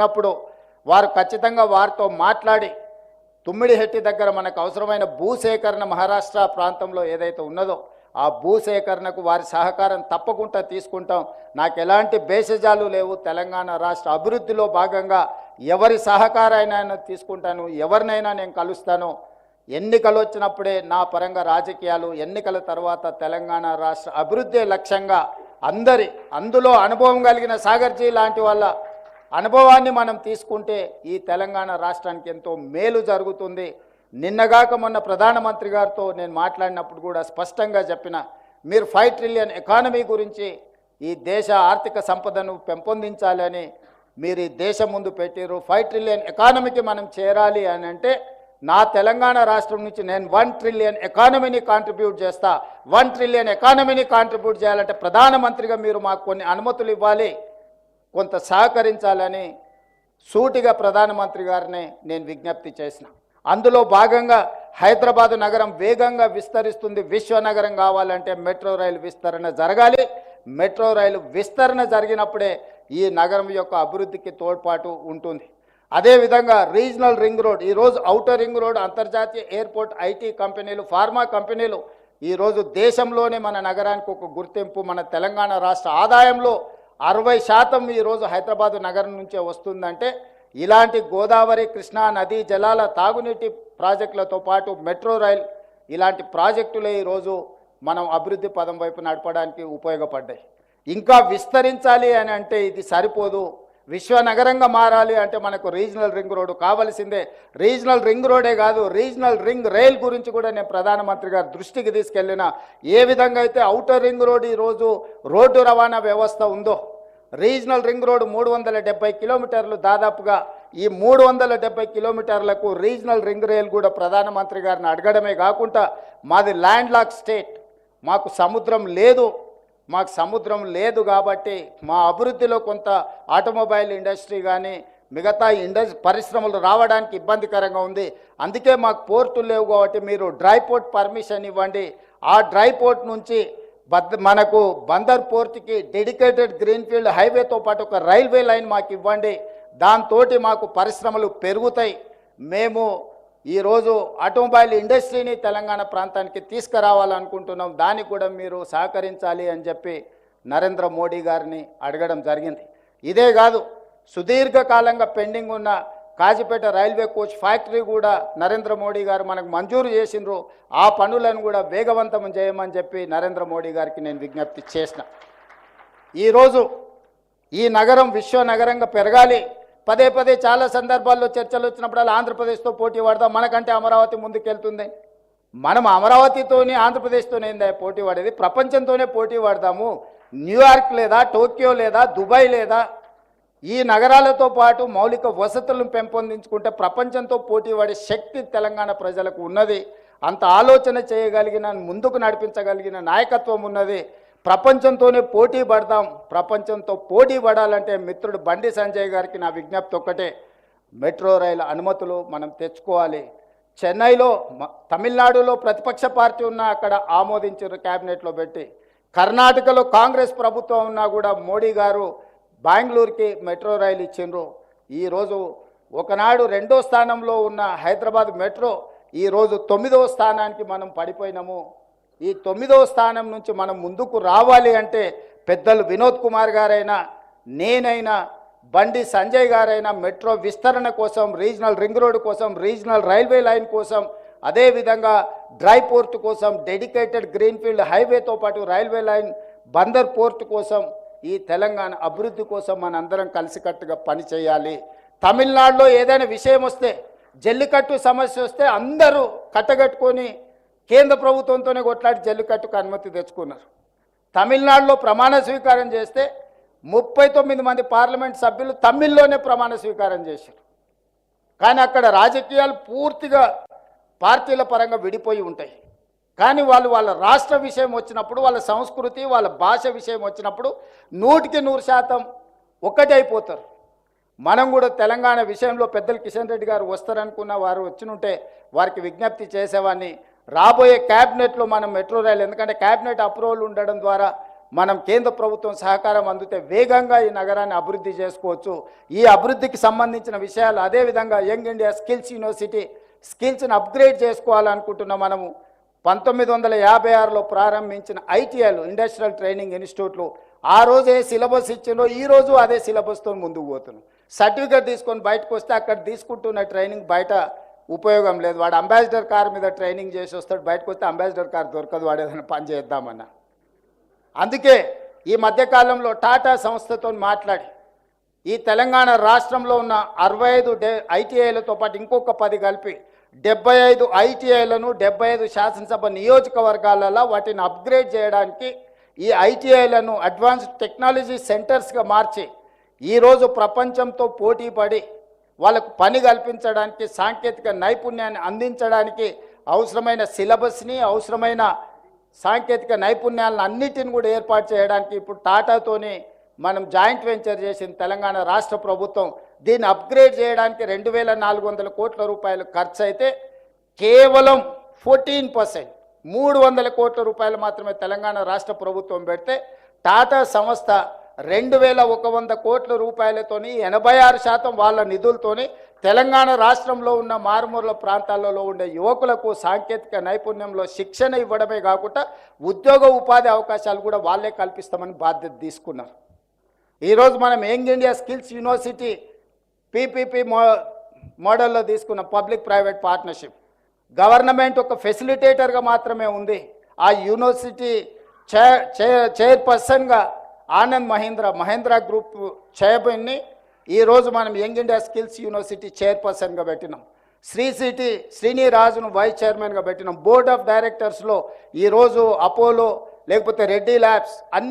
ఉన్నప్పుడు వారు ఖచ్చితంగా వారితో మాట్లాడి తుమ్మిడిహెట్టి దగ్గర మనకు అవసరమైన భూసేకరణ మహారాష్ట్ర ప్రాంతంలో ఏదైతే ఉన్నదో ఆ భూసేకరణకు వారి సహకారం తప్పకుండా తీసుకుంటాం. నాకు ఎలాంటి భేషజాలు లేవు. తెలంగాణ రాష్ట్ర అభివృద్ధిలో భాగంగా ఎవరి సహకారాన్ని తీసుకుంటాను ఎవరినైనా నేను కలుస్తాను. ఎన్నికలు వచ్చినప్పుడే నా పరంగా రాజకీయాలు ఎన్నికల తర్వాత తెలంగాణ రాష్ట్ర అభివృద్ధి లక్ష్యంగా అందరి అందులో అనుభవం కలిగిన సాగర్జీ లాంటి వాళ్ళ అనుభవాన్ని మనం తీసుకుంటే ఈ తెలంగాణ రాష్ట్రానికి ఎంతో మేలు జరుగుతుంది. నిన్నగాక మొన్న ప్రధానమంత్రి గారితో నేను మాట్లాడినప్పుడు కూడా స్పష్టంగా చెప్పిన మీరు ఫైవ్ ట్రిలియన్ ఎకానమీ గురించి ఈ దేశ ఆర్థిక సంపదను పెంపొందించాలని మీరు ఈ దేశం ముందు పెట్టారు ఫైవ్ ట్రిలియన్ ఎకానమీకి మనం చేరాలి అని అంటే నా తెలంగాణ రాష్ట్రం నుంచి నేను వన్ ట్రిలియన్ ఎకానమీని కాంట్రిబ్యూట్ చేస్తా. వన్ ట్రిలియన్ ఎకానమీని కాంట్రిబ్యూట్ చేయాలంటే ప్రధానమంత్రిగా మీరు మాకు కొన్ని అనుమతులు ఇవ్వాలి. కొంత సహకరించాలని సూటిగా ప్రధానమంత్రి గారిని నేను విజ్ఞప్తి చేసిన. అందులో భాగంగా హైదరాబాదు నగరం వేగంగా విస్తరిస్తుంది. విశ్వనగరం కావాలంటే మెట్రో రైలు విస్తరణ జరగాలి. మెట్రో రైలు విస్తరణ జరిగినప్పుడే ఈ నగరం యొక్క అభివృద్ధికి తోడ్పాటు ఉంటుంది. అదేవిధంగా రీజనల్ రింగ్ రోడ్ ఈరోజు ఔటర్ రింగ్ రోడ్ అంతర్జాతీయ ఎయిర్పోర్ట్ ఐటీ కంపెనీలు ఫార్మా కంపెనీలు ఈరోజు దేశంలోనే మన నగరానికి ఒక గుర్తింపు మన తెలంగాణ రాష్ట్ర ఆదాయంలో అరవై శాతం ఈరోజు హైదరాబాదు నగరం నుంచే వస్తుందంటే ఇలాంటి గోదావరి కృష్ణా నదీ జలాల తాగునీటి ప్రాజెక్టులతో పాటు మెట్రో రైల్ ఇలాంటి ప్రాజెక్టులే ఈరోజు మనం అభివృద్ధి పదం వైపు నడపడానికి ఉపయోగపడ్డాయి. ఇంకా విస్తరించాలి అని అంటే ఇది సరిపోదు. విశ్వనగరంగా మారాలి అంటే మనకు రీజనల్ రింగ్ రోడ్డు కావలసిందే. రీజనల్ రింగ్ రోడే కాదు రీజనల్ రింగ్ రైల్ గురించి కూడా నేను ప్రధానమంత్రి గారి దృష్టికి తీసుకెళ్ళిన. ఏ విధంగా అయితే ఔటర్ రింగ్ రోడ్ ఈరోజు రోడ్డు రవాణా వ్యవస్థ ఉందో రీజనల్ రింగ్ రోడ్ మూడు వందల డెబ్బై కిలోమీటర్లు దాదాపుగా ఈ మూడు వందల డెబ్బై కిలోమీటర్లకు రీజనల్ రింగ్ రైల్ కూడా ప్రధానమంత్రి గారిని అడగడమే కాకుండా మాది ల్యాండ్ లాక్ స్టేట్ మాకు సముద్రం లేదు. మాకు సముద్రం లేదు కాబట్టి మా అభివృద్ధిలో కొంత ఆటోమొబైల్ ఇండస్ట్రీ కానీ మిగతా ఇండస్ పరిశ్రమలు రావడానికి ఇబ్బందికరంగా ఉంది. అందుకే మాకు పోర్టులు లేవు కాబట్టి మీరు డ్రై పోర్ట్ పర్మిషన్ ఇవ్వండి. ఆ డ్రై పోర్ట్ నుంచి బద్ మనకు బందర్ పోర్ట్కి డెడికేటెడ్ గ్రీన్ఫీల్డ్ హైవేతో పాటు ఒక రైల్వే లైన్ మాకు ఇవ్వండి. దాంతో మాకు పరిశ్రమలు పెరుగుతాయి. మేము ఈరోజు ఆటోమొబైల్ ఇండస్ట్రీని తెలంగాణ ప్రాంతానికి తీసుకురావాలనుకుంటున్నాం. దానికి కూడా మీరు సహకరించాలి అని చెప్పి నరేంద్ర మోడీ గారిని అడగడం జరిగింది. ఇదే కాదు సుదీర్ఘకాలంగా పెండింగ్ ఉన్న కాజీపేట రైల్వే కోచ్ ఫ్యాక్టరీ కూడా నరేంద్ర మోడీ గారు మనకు మంజూరు చేసిండ్రు. ఆ పనులను కూడా వేగవంతం చేయమని చెప్పి నరేంద్ర మోడీ గారికి నేను విజ్ఞప్తి చేసిన. ఈరోజు ఈ నగరం విశ్వ నగరంగా పెరగాలి. పదే పదే చాలా సందర్భాల్లో చర్చలు వచ్చినప్పుడల్లా ఆంధ్రప్రదేశ్తో పోటీ పడదాం మనకంటే అమరావతి ముందుకెళ్తుంది. మనం అమరావతితోనే ఆంధ్రప్రదేశ్తోనే ఏందా పోటీ పడేది ప్రపంచంతోనే పోటీ పడదాము న్యూయార్క్ లేదా టోక్యో లేదా దుబాయ్ లేదా ఈ నగరాలతో పాటు మౌలిక వసతులను పెంపొందించుకుంటే ప్రపంచంతో పోటీ పడే శక్తి తెలంగాణ ప్రజలకు ఉన్నది. అంత ఆలోచన చేయగలిగిన ముందుకు నడిపించగలిగిన నాయకత్వం ఉన్నది. ప్రపంచంతోనే పోటీ పడదాం ప్రపంచంతో పోటీ పడాలంటే మిత్రుడు బండి సంజయ్ గారికి నా విజ్ఞప్తి ఒక్కటే. మెట్రో రైలు అనుమతులు మనం తెచ్చుకోవాలి. చెన్నైలో తమిళనాడులో ప్రతిపక్ష పార్టీ ఉన్నా అక్కడ ఆమోదించారు క్యాబినెట్లో పెట్టి కర్ణాటకలో కాంగ్రెస్ ప్రభుత్వం ఉన్నా కూడా మోడీ గారు బెంగళూరుకి మెట్రో రైలు ఇచ్చిండ్రు. ఈరోజు ఒకనాడు రెండో స్థానంలో ఉన్న హైదరాబాద్ మెట్రో ఈరోజు తొమ్మిదవ స్థానానికి మనం పడిపోయినాము. ఈ తొమ్మిదవ స్థానం నుంచి మనం ముందుకు రావాలి అంటే పెద్దలు వినోద్ కుమార్ గారైనా నేనైనా బండి సంజయ్ గారైనా మెట్రో విస్తరణ కోసం రీజనల్ రింగ్ రోడ్ కోసం రీజనల్ రైల్వే లైన్ కోసం అదేవిధంగా డ్రై పోర్ట్ కోసం డెడికేటెడ్ గ్రీన్ఫీల్డ్ హైవేతో పాటు రైల్వే లైన్ బందర్ పోర్ట్ కోసం ఈ తెలంగాణ అభివృద్ధి కోసం మనందరం కలిసికట్టుగా పనిచేయాలి తమిళనాడులో ఏదైనా విషయం వస్తే జల్లికట్టు సమస్య వస్తే అందరూ కట్టగట్టుకొని కేంద్ర ప్రభుత్వంతోనే కొట్లాడి జల్లికట్టుకు అనుమతి తెచ్చుకున్నారు. తమిళనాడులో ప్రమాణ స్వీకారం చేస్తే ముప్పై తొమ్మిది మంది పార్లమెంట్ సభ్యులు తమిళ్ళోనే ప్రమాణ స్వీకారం చేశారు. కానీ అక్కడ రాజకీయాలు పూర్తిగా పార్టీల పరంగా విడిపోయి ఉంటాయి. కానీ వాళ్ళు వాళ్ళ రాష్ట్ర విషయం వచ్చినప్పుడు వాళ్ళ సంస్కృతి వాళ్ళ భాష విషయం వచ్చినప్పుడు నూటికి నూరు శాతం ఒక్కటైపోతారు మనం కూడా తెలంగాణ విషయంలో పెద్దలు కిషన్ రెడ్డి గారు వస్తారనుకున్న వారు వచ్చినుంటే వారికి విజ్ఞప్తి చేసేవాడిని రాబోయే క్యాబినెట్లో మనం మెట్రో రైలు ఎందుకంటే క్యాబినెట్ అప్రూవల్ ఉండడం ద్వారా మనం కేంద్ర ప్రభుత్వం సహకారం అందితే వేగంగా ఈ నగరాన్ని అభివృద్ధి చేసుకోవచ్చు. ఈ అభివృద్ధికి సంబంధించిన విషయాలు అదేవిధంగా యంగ్ ఇండియా స్కిల్స్ యూనివర్సిటీ స్కిల్స్ని అప్గ్రేడ్ చేసుకోవాలనుకుంటున్న మనము పంతొమ్మిది వందల యాభై ఆరులో ప్రారంభించిన ఐటీఐలు ఇండస్ట్రియల్ ట్రైనింగ్ ఇన్స్టిట్యూట్లు ఆ రోజు ఏ సిలబస్ ఇచ్చిందో ఈరోజు అదే సిలబస్తో ముందుకు పోతున్నాం సర్టిఫికేట్ తీసుకొని బయటకు వస్తే అక్కడ తీసుకుంటున్న ట్రైనింగ్ బయట ఉపయోగం లేదు. వాడు అంబాసిడర్ కార్ మీద ట్రైనింగ్ చేసి వస్తాడు. బయటకు వస్తే అంబాసిడర్ కార్ దొరకదు. వాడు ఏదైనా పని చేద్దామన్నా. అందుకే ఈ మధ్యకాలంలో టాటా సంస్థతో మాట్లాడి ఈ తెలంగాణ రాష్ట్రంలో ఉన్న అరవై ఐదు డే ఐటీఐలతో పాటు ఇంకొక పది కలిపి డెబ్బై ఐదు ఐటీఐలను డెబ్బై ఐదు శాసనసభ నియోజకవర్గాలలో వాటిని అప్గ్రేడ్ చేయడానికి ఈ ఐటీఐలను అడ్వాన్స్డ్ టెక్నాలజీ సెంటర్స్గా మార్చి ఈరోజు ప్రపంచంతో పోటీ పడి వాళ్ళకు పని కల్పించడానికి సాంకేతిక నైపుణ్యాన్ని అందించడానికి అవసరమైన సిలబస్ని అవసరమైన సాంకేతిక నైపుణ్యాలను అన్నిటిని కూడా ఏర్పాటు చేయడానికి ఇప్పుడు టాటాతోని మనం జాయింట్ వెంచర్ చేసిన తెలంగాణ రాష్ట్ర ప్రభుత్వం. దీన్ని అప్గ్రేడ్ చేయడానికి రెండు వేల నాలుగు వందల కోట్ల రూపాయలు ఖర్చు అయితే కేవలం ఫోర్టీన్ పర్సెంట్ మూడు వందల కోట్ల రూపాయలు మాత్రమే తెలంగాణ రాష్ట్ర ప్రభుత్వం పెడితే టాటా సంస్థ రెండు వేల ఒక వంద కోట్ల రూపాయలతోని ఎనభై ఆరు శాతం వాళ్ళ నిధులతోని తెలంగాణ రాష్ట్రంలో ఉన్న మారుమూల ప్రాంతాలలో ఉండే యువకులకు సాంకేతిక నైపుణ్యంలో శిక్షణ ఇవ్వడమే కాకుండా ఉద్యోగ ఉపాధి అవకాశాలు కూడా వాళ్ళే కల్పిస్తామని బాధ్యత తీసుకున్నారు. ఈరోజు మనం young India skills university PPP మో మోడల్లో తీసుకున్న పబ్లిక్ ప్రైవేట్ పార్ట్నర్షిప్. గవర్నమెంట్ ఒక ఫెసిలిటేటర్గా మాత్రమే ఉంది. ఆ యూనివర్సిటీ చైర్ చైర్ చైర్పర్సన్గా ఆనంద్ మహేంద్ర మహేంద్ర గ్రూప్ చైర్మన్ని ఈరోజు మనం యంగ్ ఇండియా స్కిల్స్ యూనివర్సిటీ చైర్పర్సన్గా పెట్టినాం. శ్రీ సిటీ శ్రీనిరాజును వైస్ చైర్మన్గా పెట్టినాం. బోర్డ్ ఆఫ్ డైరెక్టర్స్లో ఈరోజు అపోలో లేకపోతే రెడ్డి ల్యాబ్స్ అన్ని